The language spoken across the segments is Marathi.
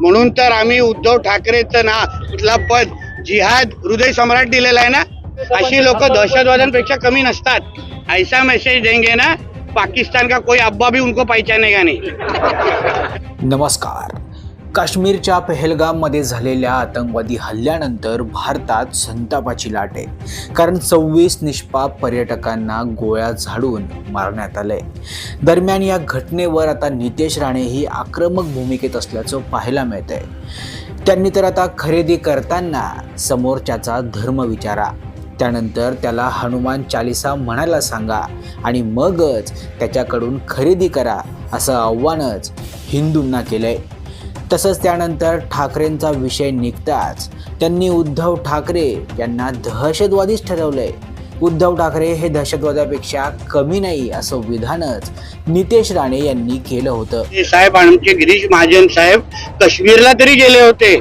म्हणून तर आम्ही उद्धव ठाकरेचं ना कुठला पद जिहाद हृदय सम्राट दिलेला आहे ना अशी लोक दहशतवाद्यांपेक्षा कमी नसतात. ऐसा मेसेज देंगे ना पाकिस्तान का कोई अब्बा भी उनको पहचानेगा नहीं. नमस्कार. काश्मीरच्या पहलगाममध्ये झालेल्या आतंकवादी हल्ल्यानंतर भारतात संतापाची लाट आहे. कारण सव्वीस निष्पाप पर्यटकांना गोळ्या झाडून मारण्यात आलंय. दरम्यान या घटनेवर आता नितेश राणेही आक्रमक भूमिकेत असल्याचं पाहायला मिळत आहे त्यांनी तर आता खरेदी करताना समोरच्याचा धर्म विचारा. त्यानंतर त्याला हनुमान चालिसा म्हणायला सांगा आणि मगच त्याच्याकडून खरेदी करा असं आव्हानच हिंदूंना केलं आहे तसंच त्यानंतर ठाकरेंचा विषय निघताच. त्यांनी उद्धव ठाकरे यांना दहशतवादीच ठरवलंय. उद्धव ठाकरे हे दहशतवादापेक्षा कमी नाही असं विधानच नितेश राणे यांनी केलं होतं. साहेब आमचे गिरीश महाजन साहेब काश्मीरला तरी गेले होते.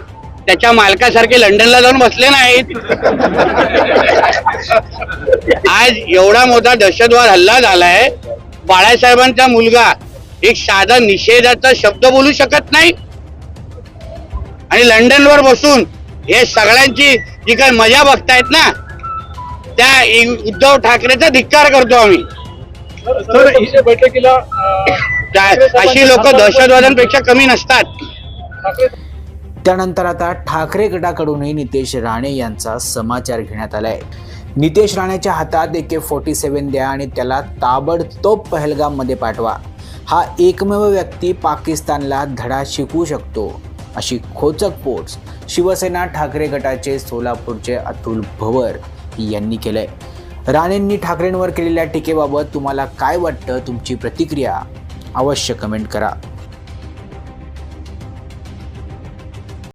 त्याच्या मालकासारखे लंडनला जाऊन बसले नाहीत. आज एवढा मोठा दहशतवाद हल्ला झालाय. बाळासाहेबांचा मुलगा एक साधा निषेधाचा शब्द बोलू शकत नाही. आणि लंडनवर बसून हे सगळ्यांची जी काही मजा बघतायत ना त्या उद्धव ठाकरेचा धिक्कार करतो आम्ही. बैठकीला अशी लोक दहशतवाद्यांपेक्षा कमी नसतात. त्यानंतर आता ठाकरे गटाकडूनही नितेश राणे यांचा समाचार घेण्यात आलाय. नितेश राणेच्या हातात ए के फोर्टी सेवन द्या आणि त्याला ताबडतोब पहलगाममध्ये पाठवा. हा एकमेव व्यक्ती पाकिस्तानला धडा शिकवू शकतो. अशी खोचक पोच शिवसेना ठाकरे गटाचे सोलापूरचे अतुल भवर यांनी केलंय. राणेंनी ठाकरेंवर केलेल्या टीकेबाबत तुम्हाला काय वाटतं? तुमची प्रतिक्रिया अवश्य कमेंट करा.